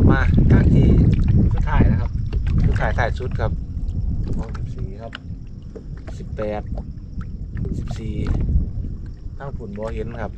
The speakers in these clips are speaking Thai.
บมาข้างที่สุดท้ายนะครับสุดถ่ายถ่ายชุดครับมองสิบสี่ครับสิบแปดสิบสี่ทั้งฝุ่นบอเห็นครับ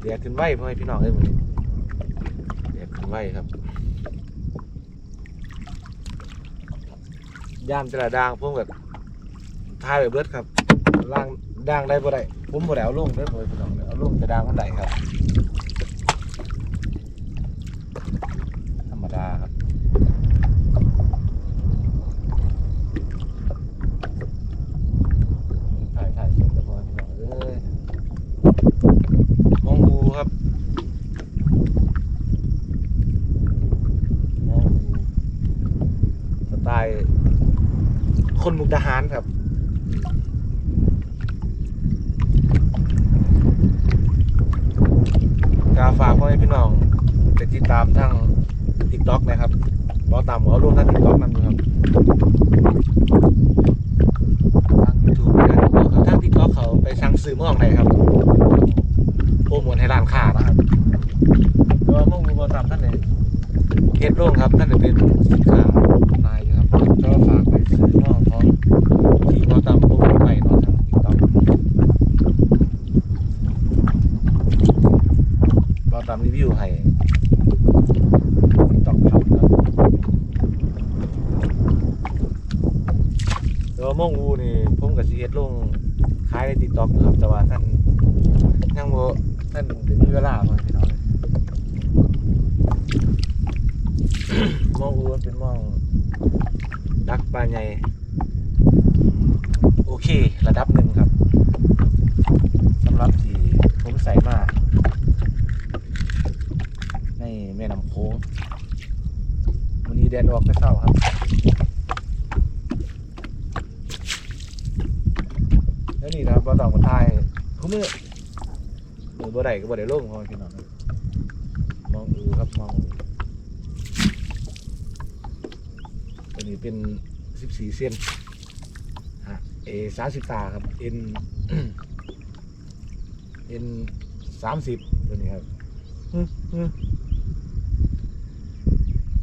เดียขึ้นไหวเพ่อพี่น้องเอ้ยเดีดขึ้นไหวครับย่ามจต่ะด่างพวกแบบท้ายแบบเบิดครับล่างด่างได้บ่ได้ผมบ่ได้เอาลงได้อพ่อพี่น้องเอาลงแต่ด่างมันได้ครับาครับถ่ายถ่ายเสร็จแล้วพอที่บอกเอ้ยมองอูครับมองอูสไตล์คนมุกดาหารครับกาฝากพ่อแม่พี่น้องไปติดตามทาง ติ๊กต็อกนะครับบอตามหัวรูปท่านติ๊กต็อกนั่นนะครับทางยูทูบกันบอกทานติ๊กต็อกเขาไปสั่งซื้อหมองไหนครับโปรโมทให้ร้านค้านะครับก็มองดูบอตามท่านเนี่ยเกตโล่งครับท่านเป็นสินค้าลายอยู่ครับก็ฝากไปซื้อหม้อของที่บอตามโปรโมทไปเนาะทางติ๊กต็อกบอตามรีวิวให้ติ๊กต็อกครับแต่ว่ามองอูนี่ผมกับซีเอสลงขายในติ๊กต็อกครับ แต่ว่าท่านยังโมท่านเดี๋ยวมีเวลามาพี่น้องเลย มองอูมันเป็นมองดัก ปลาใหญ่โอเค ระดับหนึ่งครับสำหรับที่ผมใส่มาในแม่น้ำโค้งวันนี้แดดออกไปเศร้าครับแล้วนี่นะครับเราต้องมาทายเขาเมื่อมือบ่ได้ก็บ่ได้ลงพอพี่น้องมองดูครับมองดูตัวนี้เป็น 14เส้นฮะเอสามสิบตาครับเอ็นเอ็นสามสิบตัวนี้ครับ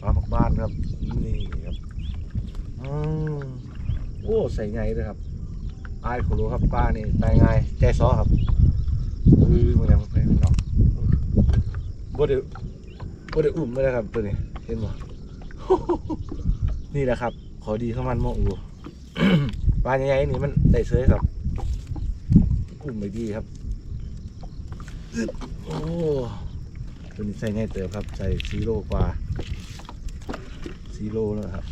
ปลาหมกบ้านครับ นี่ครับอโอ้ใส่ไงเลยครับอายขรู้ครับป้านี่ตายง่ายใจซอครับอือมันยังไม่เป็นหรอกบ่ได้บ่ได้อุ่มไม่ได้ครับตัวนี้เห็นบ่นี่แหละครับ ขอดีเข้ามันมองอูปลาใหญ่ๆนี่มันได้เสยครับอุ่มไปดีครับโอ้ตัวนี้ใส่ง่ายเติบครับ ใส่ซีโร่กว่าซีโร่แล้วครับ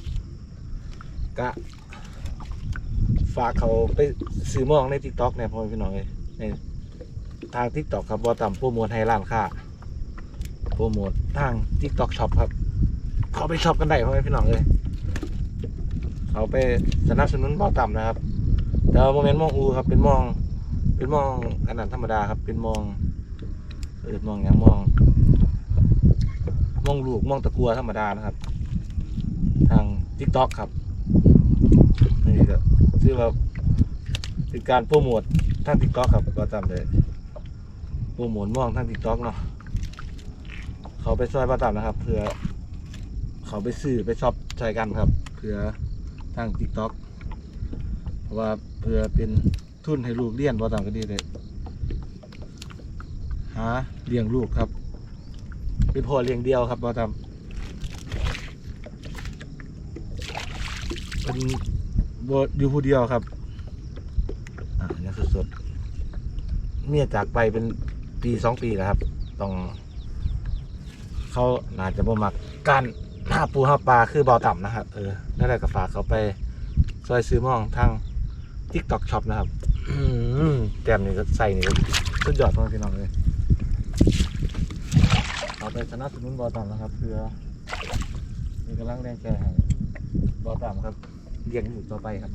กะ ฝากเขาไปซื้อมองในทิกต็อกเนี่ยพ่อแม่พี่น้องเลยในทางทิกต็อกครับบอต่ำโปรโมทให้ร้านค้าโปรโมททางทิกต็อกช็อปครับ เขาไปช็อปกันได้พ่อแม่พี่น้องเลย เขาไปสนับสนุนบอต่ำนะครับ แต่ว่าโมเมนต์มองอูครับ เป็นมอง เป็นมองขนาดธรรมดาครับ เป็นมองเออมองอย่างมอง มองลูกมองตะกัวธรรมดานะครับ ทางทิกต็อกครับนี่ก็ชื่อว่าเป็นการโปรโมททางทิกต็อกครับก็ตามเลยโปรโมทมองทางทิกต็อกเนาะเขาไปช่วยป้าตามนะครับ เพื่อเขาไปซื้อไปช็อปใช้กันครับ เพื่อ ทางทิกต็อกเพราะว่าเพื่อเป็นทุนให้ลูกเรียนป้าตามก็ดีเลยหาเลี้ยงลูกครับ เป็นพ่อเลี้ยงเดียวครับป้าตามเป็นบอยู่ผู้เดียวครับ อ่ายังสดๆเมียจากไปเป็นปีสองปีแล้วครับ ต้อง เขาน่าจะบ่มักการ หาปูหาปลาคือเบาต่ำนะครับ เออนั่นแหละก็ฝากเขาไปซอยซื้อมองทาง TikTok Shop นะครับอืมแต้มนี่ก็ใส่นี่ก็สุดยอดมากพี่น้องเลยเอาไปสนับสนุนบอต่ำนะครับเพื่อมีกำลังแรงใจให้บอต่ำครับเลี้ยงหมูต่อไปครับ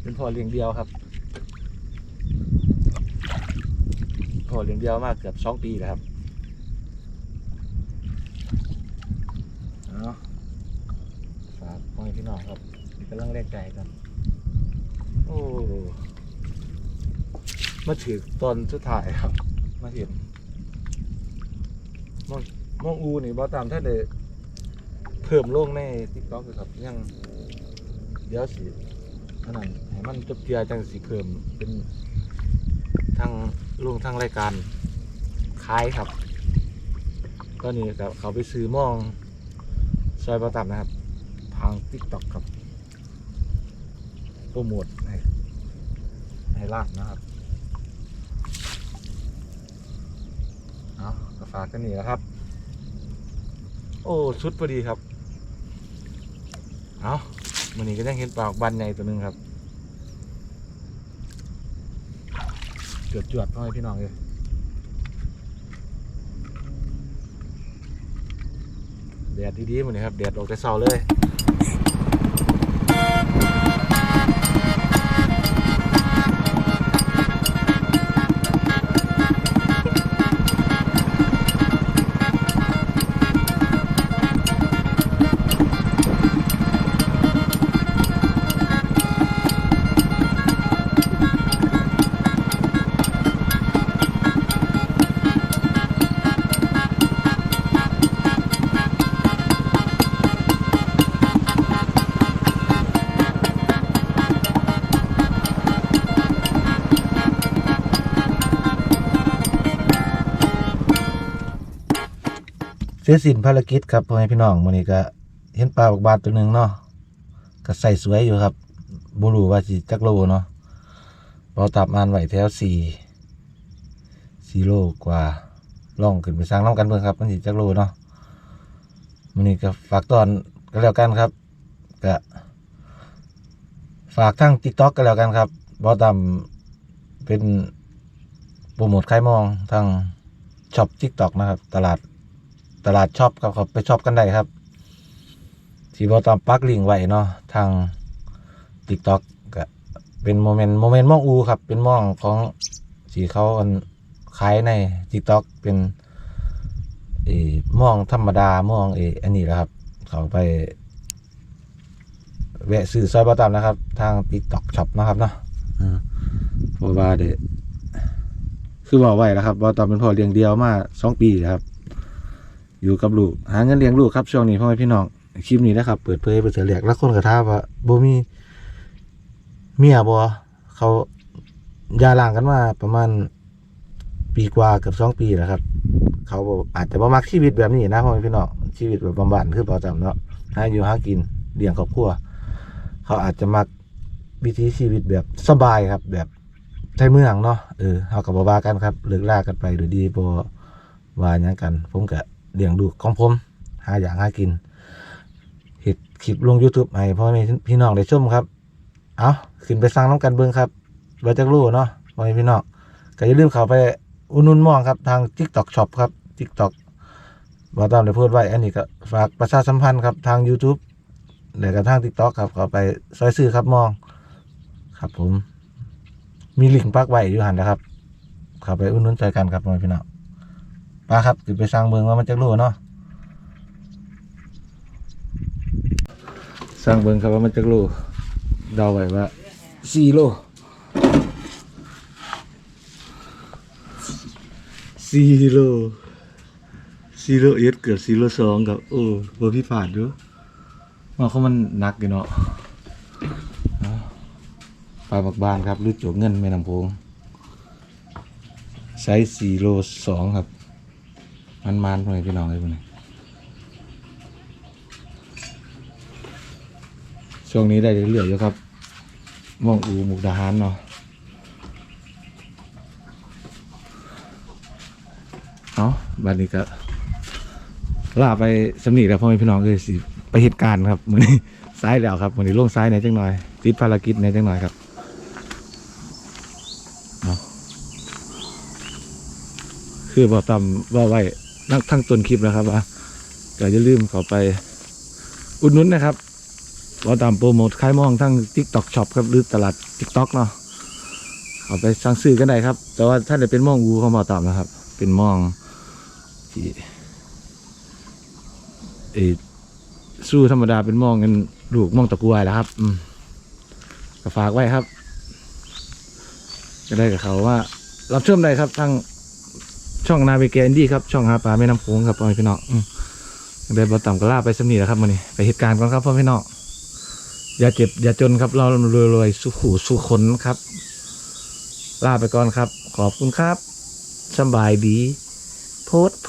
เป็นพอเลี้ยงเดียวครับพอเลี้ยงเดียวมากเกือบสองปีแล้วครับเอาฝากพ่อแม่พี่น้องครับมี กำลังแรงใจกัน โอ้มาถือตอนสุดท้ายครับ มาเห็นมองมองอูนี่บอตามท่านเลยเพิ่มลงใน TikTok อยู่ครับยังเดี๋ยวสิอันนั้นให้มันจบเกียจังสิเพิ่มเป็นทางลงทางรายการขายครับ ตอนนี้กับเขาไปซื้อมองซอยประตับนะครับ ทาง TikTok ครับ โปรโมทให้ให้ลาดนะครับเอาก็ฝากกันนี่แหล้วครับ โอ้ชุดพอดีครับ เอาวันนี้ก็ยังเห็นปลาออกบันใหญ่ตัวหนึงครับจวดจวดๆพ่อให้พี่น้องเลยแดดดีๆมันนี้ครับแดดออกแต่เช้าเลย สียสินภารกิจครับพ่อแม่พี่น้องวันนี้ก็เห็นปลาบักบาดตัวหนึ่งเนาะก็ใส่สวยอยู่ครับบูรูว่าสิจักโลเนาะเราตับมันไหวแถวสี่สี่โลกว่าล่องขึ้นไปสร้างน้ำกันเบิ่งครับมันสิจักโลเนาะวันนี้ก็ฝากตอนก็แล้วกันครับก็ฝากทั้งติ๊กต็อกก็แล้วกันครับบอตามเป็นโปรโมทขายมองทางช็อปติ๊กต็อกนะครับ ตลาด ตลาดช็อปครับเขาไปช็อปกันได้ครับ ที่บอตามปักลิงไว้เนาะทาง t ิ k t o k ก็เป็นโมเมนต์โมเมนต์มองอูครับเป็นมองของสีเขาขายใน t ิ k t o k เป็นเอมองธรรมดามองเอออันนี้แหละครับ เขาไปแวะซื้อซอยบอตามนะครับ ทาง t ิ k t o k ช็อปนะครับเนาะอืมเพราะว่าเดะคือบอกไว้แล้วครับบอตามเป็นพ่อเลี้ยงเดียวมาสองปีแล้วครับ อยู่กับลูกหาเงินเลี้ยงลูกครับช่วงนี้พ่อแม่พี่น้องคลิปนี้นะครับ เปิดเผยเปิดเผยแหลกแล้วคนกระทาว่าบ่มีเมียบ่เขาหยาลางกันมาประมาณปีกว่าเกือบสองปีแล้วครับ เขาบอาจจะบ่มักชีวิตแบบนี้นะพ่อแม่พี่น้องชีวิตแบบบำบัดคือพอจำเนาะหาอยู่หากินเลี้ยงครอบครัวเขาอาจจะมักวิถีชีวิตแบบสบายครับ แบบไทยเมืองเนาะเออเขากับบ่ว่ากันครับเลิกลากันไปโดยดีบ่ว่าหยังกัน ผมก็ เลี้ยงดูของผม หาอย่างหากินเห็ดคลิปลง YouTube ให้พ่อแม่พี่น้องได้ชมครับ เอาขึ้นไปสั่งน้ำกันเบิ่งครับว่าจักรู้เนาะพ่อแม่พี่น้องก็อย่าลืมเข้าไปอุนุนมองครับทาง TikTok Shop ครับ TikTok บ่ตามได้พูดไว้ อันนี้ก็ฝากประชาสัมพันธ์ครับทาง YouTube แล้วก็ทาง TikTok ครับเข้าไปซอยซื้อครับมอง ครับผม มีลิงก์ปักไว้อยู่หันนะครับเข้าไปอุดหนุนใจกันครับพ่อแม่พี่น้อง ปลาครับคือไปสร้างเบิงว่ามันจะรู้เนาะสร้างเบิงครับว่ามันจะรู้เดาไว้ว่าสี่โลสี่โลสี่โลเอ็ดเกิดสี่โลสองกับโอ้บ่พี่ผ่านดูว่าเขามันหนักอยู่เนาะปลาบักบานครับหรือโจกเงินแม่น้ำโพงไซส์สี่โลสองครับ มันมันพวกนี้พี่น้องเลยพวกนี้ช่วงนี้ได้เรื่อยๆอยู่ครับม่องอูหมุกดาหารเนาะเอาะบัดนี้ก็ลาไปสำนีแล้วพ่อแม่พี่น้องเลยสิไปเหตุการณ์ครับมือนี้ซ้ายแล้วครับมือนี้ลงซ้ายในจังหน่อย ติดภารกิจในจังหน่อยครับเอาคือบอกตามว่าไว้ นักทั้งต้นคลิปนะครับว่าก็อย่าลืมเข้าไป อุดหนุนนะครับเราตามโปรโมทขายมองทั้ง TikTok Shop ครับหรือตลาด TikTok เนาะเอาไปสั่งซื้อกันได้ครับ แต่ว่าถ้าจะเป็นมองวูเขามาตามนะครับ เป็นมองที่เอสู้ธรรมดาเป็นมองกันลูกมองตะกวยแล้วครับ อืมก็ฝากไว้ครับก็ได้กับเขาว่า รับชื่อมได้ครับทั้ง ช่องนาวิเกนดี้ครับช่องหาปลาแม่น้ำโขงครับพ่อพี่น้องอืมได้บอต่ำก็ลาไปสำนีแล้วครับมันนี่ไปเหตุการณ์ก่อนครับพ่อพี่น้องอย่าเจ็บอย่าจนครับเรารวยๆสุขูสุขนครับลาไปก่อนครับ ขอบคุณครับสบายดี โพสโผ